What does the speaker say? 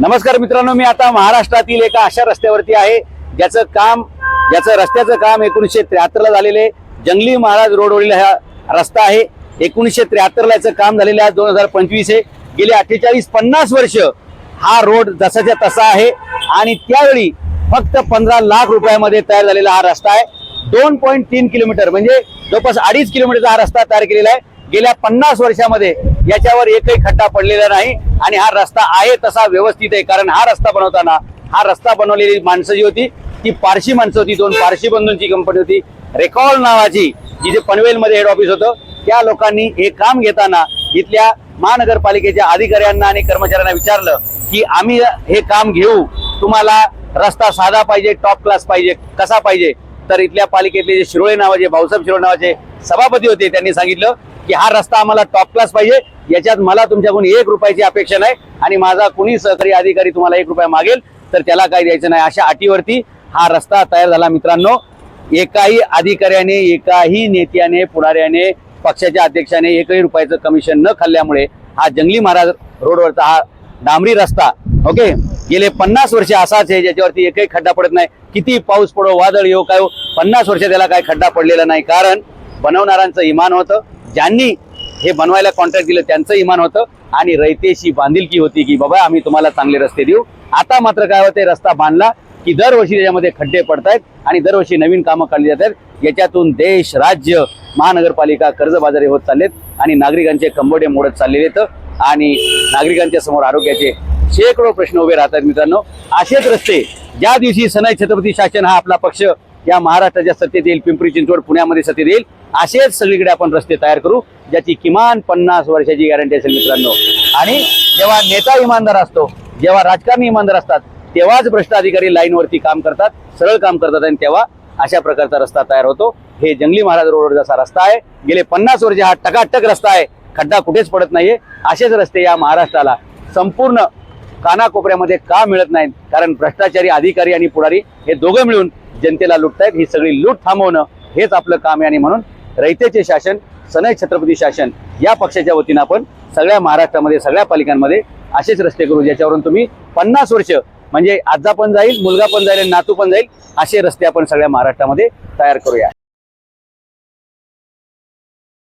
नमस्कार मित्रांनो मी आता महाराष्ट्रातील एका अशा रस्त्यावरती आहे ज्याचं काम ज्याचं रस्त्याचं काम एकोणीसशे त्र्याहत्तरला झालेले जंगली महाराज रोडवरील हा रस्ता आहे. एकोणीसशे त्र्याहत्तरला याचं काम झालेलं आहे दोन हजार पंचवीस हे. गेले अठ्ठेचाळीस पन्नास वर्ष हा रोड जसाच्या तसा आहे. आणि त्यावेळी फक्त पंधरा लाख रुपयामध्ये तयार झालेला हा रस्ता आहे. दोन पॉईंट तीन किलोमीटर म्हणजे जवळपास अडीच किलोमीटरचा हा रस्ता तयार केलेला आहे. गेल्या पन्नास वर्षामध्ये याच्यावर एकही खड्डा पडलेला नाही आणि हा रस्ता आहे तसा व्यवस्थित आहे. कारण हा रस्ता बनवताना हा रस्ता बनवलेली माणसं जी होती ती पारशी माणसं होती दोन पारशी बंधूंची कंपनी होती. रेकॉर्ड नावाची जिथे पनवेलमध्ये हेड ऑफिस होतं त्या लोकांनी हे काम घेताना इथल्या महानगरपालिकेच्या अधिकाऱ्यांना आणि कर्मचाऱ्यांना विचारलं की आम्ही हे काम घेऊ. तुम्हाला रस्ता साधा पाहिजे टॉप क्लास पाहिजे कसा पाहिजे? तर इथल्या पालिकेतले जे शिरोळे नावाचे भाऊसाहेब शिरोळे नावाचे सभापती होते त्यांनी सांगितलं की हा रस्ता आम्हाला टॉप क्लास पाहिजे. याच्यात मला तुमच्याकडून एक रुपयाची अपेक्षा नाही आणि माझा कुणी सहकारी अधिकारी तुम्हाला एक रुपया मागेल तर त्याला काही द्यायचं नाही. अशा अटीवरती हा रस्ता तयार झाला मित्रांनो. एकाही अधिकाऱ्याने एकाही नेत्याने पुढाऱ्याने पक्षाच्या अध्यक्षाने एकही रुपयाचं कमिशन न खाल्ल्यामुळे हा जंगली महाराज रोडवरचा हा डांबरी रस्ता ओके गेले पन्नास वर्ष असाच आहे ज्याच्यावरती एकही खड्डा पडत नाही. किती पाऊस पडो वादळ येऊ काय हो, पन्नास वर्ष त्याला काही खड्डा पडलेला नाही. कारण बनवणाऱ्यांचं इमान होतं. ज्यांनी हे बनवायला कॉन्ट्रॅक्ट दिलं त्यांचं इमान होतं. आणि रयतेशी बांधिलकी होती की बाबा आम्ही तुम्हाला चांगले रस्ते देऊ. आता मात्र काय होते रस्ता बांधला की दरवर्षी त्याच्यामध्ये खड्डे पडतायत आणि दरवर्षी नवीन कामं काढली जात आहेत याच्यातून देश राज्य महानगरपालिका कर्जबाजारी होत चाललेत आणि नागरिकांचे कंबोडे मोडत चाललेले आहेत. आणि नागरिकांच्या समोर आरोग्याचे शेकडो प्रश्न उभे राहतात मित्रांनो. असेच रस्ते ज्या दिवशी सनाई छत्रपती शासन हा आपला पक्ष या महाराष्ट्राच्या सत्तेत येईल पिंपरी चिंचवड पुण्यामध्ये सत्तेत येईल असेच सगळीकडे आपण रस्ते तयार करू ज्याची किमान पन्नास वर्षाची गॅरंटी असेल मित्रांनो. आणि जेव्हा नेता इमानदार असतो जेव्हा राजकारणी इमानदार असतात तेव्हाच भ्रष्ट अधिकारी लाईनवरती काम करतात सरळ काम करतात आणि तेव्हा अशा प्रकारचा रस्ता तयार होतो. हे जंगली महाराज रोडवर जसा रस्ता आहे. गेले पन्नास वर्ष हा टकाटक रस्ता आहे. खड्डा कुठेच पडत नाहीये. असेच रस्ते या महाराष्ट्राला संपूर्ण कानाकोपऱ्यामध्ये का मिळत नाहीत? कारण भ्रष्टाचारी अधिकारी आणि पुढारी हे दोघं मिळून जनतेला लुटतायत ही सगळी लूट थांबवणं हेच आपलं काम आहे. आणि म्हणून रयतेचे शासन सनय छत्रपती शासन या पक्षाच्या वतीनं आपण सगळ्या महाराष्ट्रामध्ये सगळ्या पालिकांमध्ये असेच रस्ते करू ज्याच्यावरून तुम्ही पन्नास वर्ष म्हणजे आजा पण जाईल मुलगा पण जाईल नातू पण जाईल असे रस्ते आपण सगळ्या महाराष्ट्रामध्ये तयार करूया.